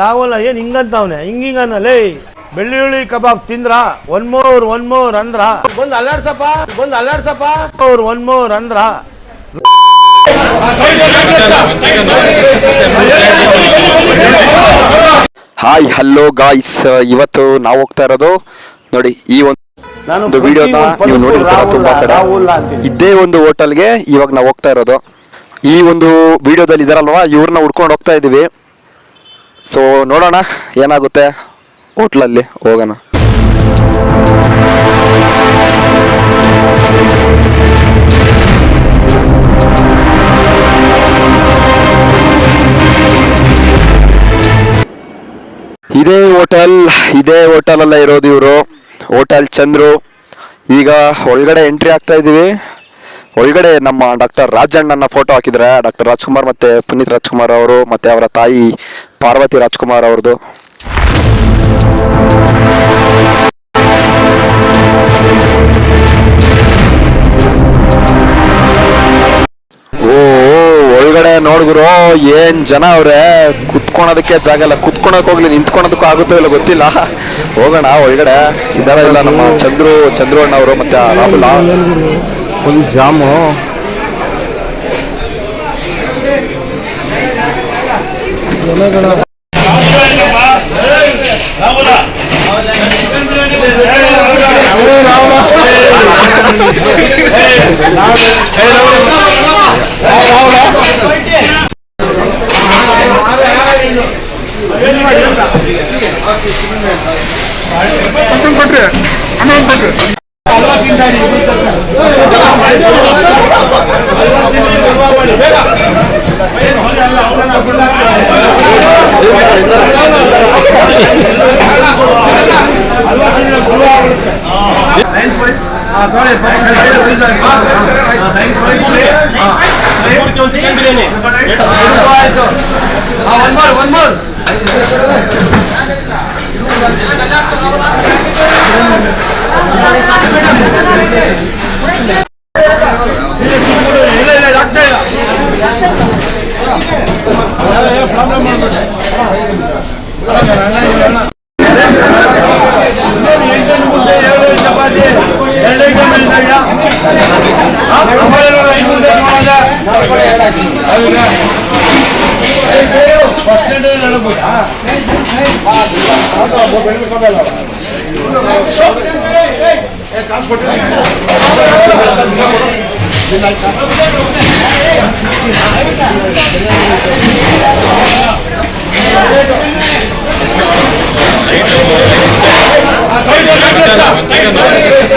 ರಾಹುಲ್ ಏನ್ ಹಿಂಗಂತವ್ನೆ? ಹಿಂಗಿಂಗನಲ್ಲೇ ಬೆಳ್ಳುಳ್ಳಿ ಕಬಾಬ್ ತಿಂದ್ರ? ಒನ್ ಮೋರ್ ಒನ್ ಮೋರ್ ಅಂದ್ರ? ಬಂದ್ ಅಲ್ಲಾಡ್ಸಪ್ಪ ಬಂದ್ ಅಲ್ಲಾಡ್ಸಪ್ಪ. ಮೋರ್ ಒನ್ ಮೋರ್ ಅಂದ್ರ? ಹಾಯ್ ಹಲೋ ಗಾಯ್ಸ್ ಇವತ್ತು ನಾವು ಹೋಗ್ತಾ ಇರೋದು ನೋಡಿ ಈ ನಾನು ಒಂದು ವಿಡಿಯೋನ ನೀವು ನೋಡಿರ್ತೀರ ತುಂಬಾ ಕಡೆ. ಇದೇ ಒಂದು ಹೋಟೆಲ್ಗೆ ಇವಾಗ ನಾವು ಹೋಗ್ತಾ ಇರೋದು. ಈ ಒಂದು ವಿಡಿಯೋದಲ್ಲಿ ಇದಾರಲ್ವಾ ಇವ್ರನ್ನ ಹುಡ್ಕೊಂಡು ಹೋಗ್ತಾ ಇದೀವಿ. ಸೊ ನೋಡೋಣ, ಏನಾಗುತ್ತೆ? ಹೋಟ್ಲಲ್ಲಿ ಹೋಗೋಣ. ಇದೇ ಹೋಟೆಲ್, ಇದೇ ಹೋಟೆಲಲ್ಲ ಇರೋದು ಇವರು. ಹೋಟೆಲ್ ಚಂದ್ರು. ಈಗ ಒಳಗಡೆ ಎಂಟ್ರಿ ಆಗ್ತಾ ಇದೀವಿ. ಒಳಗಡೆ ನಮ್ಮ ಡಾಕ್ಟರ್ ರಾಜಣ್ಣನ ಫೋಟೋ ಹಾಕಿದ್ರೆ ಡಾಕ್ಟರ್ ರಾಜ್ಕುಮಾರ್ ಮತ್ತೆ ಪುನೀತ್ ರಾಜ್ಕುಮಾರ್ ಅವರು ಮತ್ತೆ ಅವರ ತಾಯಿ ಪಾರ್ವತಿ ರಾಜ್ಕುಮಾರ್ ಅವ್ರದ್ದು. ಓ ಒಳಗಡೆ ನೋಡ್ಗುರು ಏನ್ ಜನ ಅವ್ರೆ? ಕುತ್ಕೊಳೋದಕ್ಕೆ ಜಾಗ ಇಲ್ಲ. ಕುತ್ಕೊಳಕ್ ಹೋಗ್ಲಿ, ನಿಂತ್ಕೊಳೋದಕ್ಕೂ ಆಗುತ್ತೋ ಇಲ್ಲ ಗೊತ್ತಿಲ್ಲ. ಹೋಗೋಣ, ಒಳಗಡೆ. ಇದಾರ ಇಲ್ಲ ನಮ್ಮ ಚಂದ್ರು ಚಂದ್ರು ಅಣ್ಣ ಅವರು ಮತ್ತೆ ಆ ರಾಹುಲ ಒಂದು ಜಾಮು ಎಷ್ಟಾಯ್ತು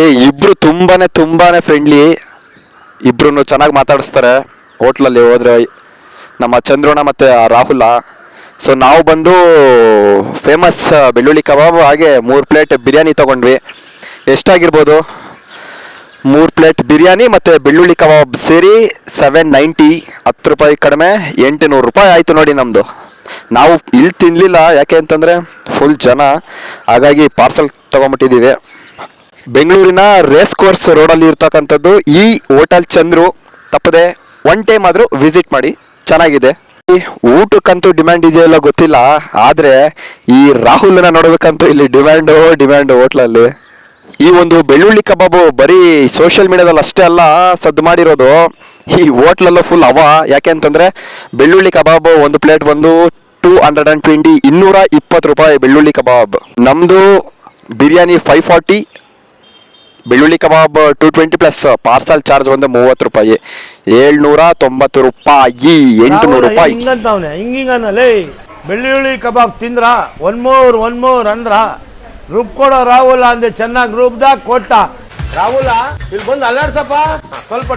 ಏ, ಇಬ್ರು ತುಂಬಾನೇ ತುಂಬಾನೇ ಫ್ರೆಂಡ್ಲಿ ಇಬ್ರು ಚೆನ್ನಾಗಿ ಮಾತಾಡಿಸ್ತಾರೆ. ಹೋಟ್ಲಲ್ಲಿ ಹೋದ್ರೆ ನಮ್ಮ ಚಂದ್ರೋಣ ಮತ್ತೆ ರಾಹುಲ. ಸೊ ನಾವು ಬಂದು ಫೇಮಸ್ ಬೆಳ್ಳುಳ್ಳಿ ಕಬಾಬ್ ಹಾಗೆ ಮೂರು ಪ್ಲೇಟ್ ಬಿರಿಯಾನಿ ತಗೊಂಡ್ವಿ. ಎಷ್ಟಾಗಿರ್ಬೋದು? ಮೂರು ಪ್ಲೇಟ್ ಬಿರಿಯಾನಿ ಮತ್ತು ಬೆಳ್ಳುಳ್ಳಿ ಕಬಾಬ್ ಸೇರಿ ಸೆವೆನ್ ನೈಂಟಿ ಹತ್ತು ರೂಪಾಯಿ ಕಡಿಮೆ, ಎಂಟುನೂರು ರೂಪಾಯಿ ಆಯಿತು ನೋಡಿ ನಮ್ಮದು ನಾವು ಇಲ್ಲಿ ತಿನ್ನಲಿಲ್ಲ ಯಾಕೆ ಅಂತಂದರೆ ಫುಲ್ ಜನ. ಹಾಗಾಗಿ ಪಾರ್ಸಲ್ ತೊಗೊಂಬಿಟ್ಟಿದ್ದೀವಿ ಬೆಂಗಳೂರಿನ ರೇಸ್ ಕೋರ್ಸ್ ರೋಡಲ್ಲಿ ಇರ್ತಕ್ಕಂಥದ್ದು ಈ ಹೋಟೆಲ್ ಚಂದ್ರು ತಪ್ಪದೆ ಒನ್ ಟೈಮ್ ಆದರೂ ವಿಸಿಟ್ ಮಾಡಿ, ಚೆನ್ನಾಗಿದೆ. ಊಟಕ್ಕಂತೂ ಡಿಮ್ಯಾಂಡ್ ಇದೆಯಲ್ಲ ಗೊತ್ತಿಲ್ಲ, ಆದರೆ ಈ ರಾಹುಲ್ನ ನೋಡಬೇಕಂತೂ ಇಲ್ಲಿ ಡಿಮ್ಯಾಂಡು ಡಿಮ್ಯಾಂಡು ಹೋಟ್ಲಲ್ಲಿ. ಈ ಒಂದು ಬೆಳ್ಳುಳ್ಳಿ ಕಬಾಬು ಬರೀ ಸೋಷಿಯಲ್ ಮೀಡಿಯಾದಲ್ಲಿ ಅಷ್ಟೇ ಅಲ್ಲ, ಸದ್ದು ಮಾಡಿರೋದು. ಈ ಹೋಟ್ಲಲ್ಲೂ ಫುಲ್ ಅವ ಯಾಕೆ ಅಂತಂದರೆ ಬೆಳ್ಳುಳ್ಳಿ ಕಬಾಬು ಒಂದು ಪ್ಲೇಟ್ ಬಂದು ಟೂ ಹಂಡ್ರೆಡ್ ಆ್ಯಂಡ್ ಟ್ವೆಂಟಿ ಇನ್ನೂರ ಇಪ್ಪತ್ತು ರೂಪಾಯಿ ಬೆಳ್ಳುಳ್ಳಿ ಕಬಾಬ್. ನಮ್ಮದು ಬಿರಿಯಾನಿ ಫೈವ್ ಫಾರ್ಟಿ ಬೆಳ್ಳುಳ್ಳಿ ಕಬಾಬ್ two twenty plus parcel charge ಒಂದು ಮೂವತ್ತು ರೂಪಾಯಿ. ಏಳ್ನೂರ ತೊಂಬತ್ತು ರೂಪಾಯಿ ಎಂಟುನೂರು ರೂಪಾಯಿ. ಹಿಂಗಂತವ್ನೆ ಹಿಂಗಿಂಗನಲ್ಲೇ ಬೆಳ್ಳುಳ್ಳಿ ಕಬಾಬ್ ತಿಂದ್ರ ಒನ್ ಮೋರ್ ಒನ್ ಮೋರ್ ಅಂದ್ರ ರುಬ್ಕೊಡೋ ರಾಹುಲ್ ಅಂದ್ರೆ ಚೆನ್ನಾಗಿ ರೂಪದಾಗ ಕೊಟ್ಟ. ರಾಹುಲ ಇಲ್ಲಿ ಬಂದು ಅಲ್ಲಾಡ್ಸಪ್ಪ. ಸ್ವಲ್ಪ